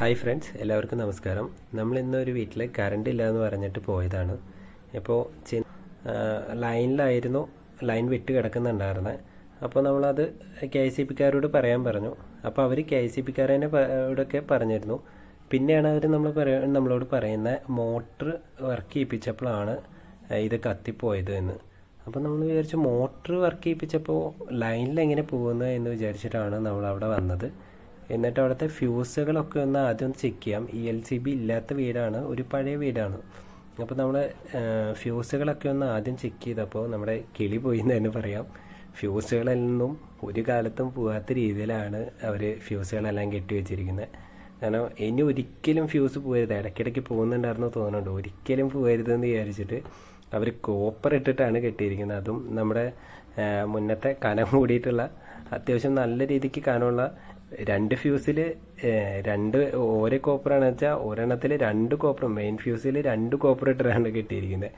Hi friends എല്ലാവർക്കും നമസ്കാരം. നമ്മൾ ഇന്നൊരു വീട്ടിൽ കറണ്ട് ഇല്ല എന്ന് പറഞ്ഞിട്ട് പോയതാണ്. ഇപ്പോൾ ലൈനിലായിരുന്നു ലൈൻ വിട്ട് കിടക്കുന്നുണ്ടായിരുന്നത് അപ്പോൾ നമ്മളത് കെ ഐ സി പിക്കാരോട് പറയാൻ പറഞ്ഞു. അപ്പോൾ അവർ കെ ഐ സി പിക്കാരനെ ഇവിടെയൊക്കെ പറഞ്ഞിരുന്നു. പിന്നെയാണ് അവർ നമ്മൾ പറയ നമ്മളോട് പറയുന്ന മോട്ടർ വർക്ക് ചെയ്യിപ്പിച്ചപ്പോഴാണ് ഇത് കത്തിപ്പോയത് എന്ന്. അപ്പോൾ നമ്മൾ വിചാരിച്ചു മോട്ടർ വർക്ക് ചെയ്യിപ്പിച്ചപ്പോൾ ലൈനിൽ എങ്ങനെ പോകുന്നത് എന്ന് വിചാരിച്ചിട്ടാണ് നമ്മൾ അവിടെ വന്നത്. എന്നിട്ട് അവിടുത്തെ ഫ്യൂസുകളൊക്കെ ഒന്ന് ആദ്യം ഒന്ന് ചെക്ക് ചെയ്യാം. ഇ എൽ സി ബി ഇല്ലാത്ത വീടാണ് ഒരു പഴയ വീടാണ്. അപ്പോൾ നമ്മൾ ഫ്യൂസുകളൊക്കെ ഒന്ന് ആദ്യം ചെക്ക് ചെയ്തപ്പോൾ നമ്മുടെ കിളി പോയി എന്ന് തന്നെ പറയാം. ഫ്യൂസുകളെന്നും ഒരു കാലത്തും പോകാത്ത രീതിയിലാണ് അവർ ഫ്യൂസുകളെല്ലാം കെട്ടി വെച്ചിരിക്കുന്നത് കാരണം ഇനി ഒരിക്കലും ഫ്യൂസ് പോകരുത് ഇടയ്ക്കിടയ്ക്ക് പോകുന്നുണ്ടായിരുന്നു തോന്നുന്നുണ്ട്. ഒരിക്കലും പോകരുതെന്ന് വിചാരിച്ചിട്ട് അവർ കോപ്പർ ഇട്ടിട്ടാണ് കെട്ടിയിരിക്കുന്നത്. അതും നമ്മുടെ മുന്നത്തെ കനം കൂടിയിട്ടുള്ള അത്യാവശ്യം നല്ല രീതിക്ക് കനമുള്ള രണ്ട് ഫ്യൂസിൽ രണ്ട് ഓരോ കോപ്പറാണ് വെച്ചാൽ ഒരെണ്ണത്തിൽ രണ്ട് കോപ്പർ മെയിൻ ഫ്യൂസിൽ രണ്ട് കോപ്പർ ഇട്ടിട്ടാണ് കിട്ടിയിരിക്കുന്നത്.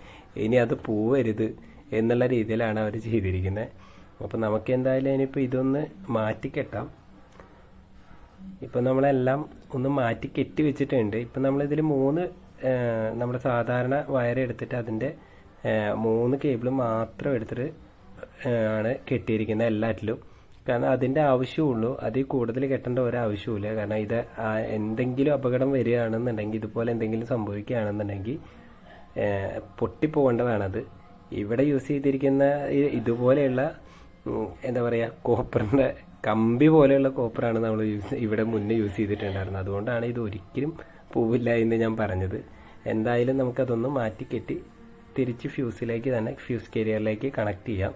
ഇനി അത് പോവരുത് എന്നുള്ള രീതിയിലാണ് അവർ ചെയ്തിരിക്കുന്നത്. അപ്പോൾ നമുക്ക് എന്തായാലും ഇനിയിപ്പോൾ ഇതൊന്ന് മാറ്റിക്കെട്ടാം. ഇപ്പം നമ്മളെല്ലാം ഒന്ന് മാറ്റി കെട്ടി വെച്ചിട്ടുണ്ട്. ഇപ്പം നമ്മളിതിൽ മൂന്ന് നമ്മുടെ സാധാരണ വയർ എടുത്തിട്ട് അതിന്റെ മൂന്ന് കേബിൾ മാത്രം എടുത്തിട്ട് ആണ് കെട്ടിയിരിക്കുന്നത് എല്ലാറ്റിലും. കാരണം അതിന്റെ ആവശ്യമുള്ളൂ. അതിൽ കൂടുതൽ കെട്ടേണ്ട ഒരു ആവശ്യമില്ല കാരണം ഇത് എന്തെങ്കിലും അപകടം വരികയാണെന്നുണ്ടെങ്കിൽ ഇതുപോലെ എന്തെങ്കിലും സംഭവിക്കുകയാണെന്നുണ്ടെങ്കിൽ പൊട്ടിപ്പോകേണ്ടതാണത്. ഇവിടെ യൂസ് ചെയ്തിരിക്കുന്ന ഇതുപോലെയുള്ള എന്താ പറയുക കോപ്പറിന്റെ കമ്പി പോലെയുള്ള കോപ്പറാണ് നമ്മൾ യൂസ് ഇവിടെ മുന്നേ യൂസ് ചെയ്തിട്ടുണ്ടായിരുന്നത്. അതുകൊണ്ടാണ് ഇത് ഒരിക്കലും പോവില്ല എന്ന് ഞാൻ പറഞ്ഞത്. എന്തായാലും നമുക്കതൊന്ന് മാറ്റി കെട്ടി തിരിച്ച് ഫ്യൂസിലേക്ക് തന്നെ ഫ്യൂസ് കരിയറിലേക്ക് കണക്ട് ചെയ്യാം.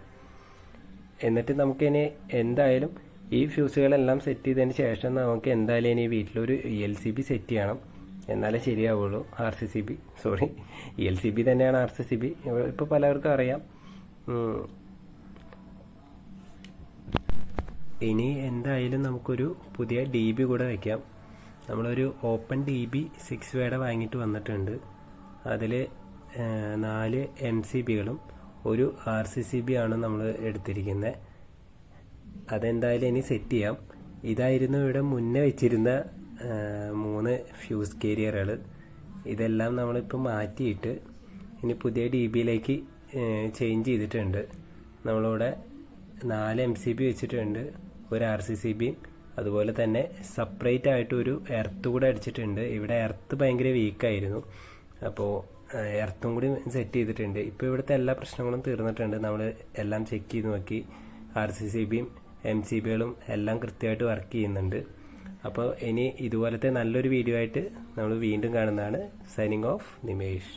എന്നിട്ട് നമുക്കിനി എന്തായാലും ഈ ഫ്യൂസുകളെല്ലാം സെറ്റ് ചെയ്തതിന് ശേഷം നമുക്ക് എന്തായാലും ഇനി വീട്ടിലൊരു എൽ സി ബി സെറ്റ് ചെയ്യണം. എന്നാലേ ശരിയാവുള്ളൂ. R C C B sorry L C B തന്നെയാണ് ആർ സി സി ബി ഇപ്പോൾ പലവർക്കും അറിയാം. ഇനി എന്തായാലും നമുക്കൊരു പുതിയ ഡി ബി കൂടെ വയ്ക്കാം നമ്മളൊരു ഓപ്പൺ ഡി ബി സിക്സ് വേടെ വാങ്ങിയിട്ട് വന്നിട്ടുണ്ട്. അതിൽ നാല് എം സി ബികളും ഒരു ആർ സി സി ബി ആണ് നമ്മൾ എടുത്തിരിക്കുന്നത് അതെന്തായാലും ഇനി സെറ്റ് ചെയ്യാം. ഇതായിരുന്നു ഇവിടെ മുന്നേ വെച്ചിരുന്ന മൂന്ന് ഫ്യൂസ് കേരിയറുകൾ ഇതെല്ലാം നമ്മളിപ്പോൾ മാറ്റിയിട്ട് ഇനി പുതിയ ഡി ബിയിലേക്ക് ചേഞ്ച് ചെയ്തിട്ടുണ്ട്. നമ്മളിവിടെ നാല് എം സി ബി വെച്ചിട്ടുണ്ട് ഒരു ആർ സി സി ബിയും അതുപോലെ തന്നെ സെപ്പറേറ്റ് ആയിട്ട് ഒരു എർത്ത് കൂടെ അടിച്ചിട്ടുണ്ട്. ഇവിടെ എർത്ത് ഭയങ്കര വീക്കായിരുന്നു അപ്പോൾ എർത്തും കൂടി സെറ്റ് ചെയ്തിട്ടുണ്ട്. ഇപ്പോൾ ഇവിടുത്തെ എല്ലാ പ്രശ്നങ്ങളും തീർന്നിട്ടുണ്ട്. നമ്മൾ എല്ലാം ചെക്ക് ചെയ്ത് നോക്കി. ആർ സി സി ബിയും എം സി ബികളും എല്ലാം കൃത്യമായിട്ട് വർക്ക് ചെയ്യുന്നുണ്ട്. അപ്പോൾ ഇനി ഇതുപോലത്തെ നല്ലൊരു വീഡിയോ ആയിട്ട് നമ്മൾ വീണ്ടും കാണുന്നതാണ്. Signing off Nimesh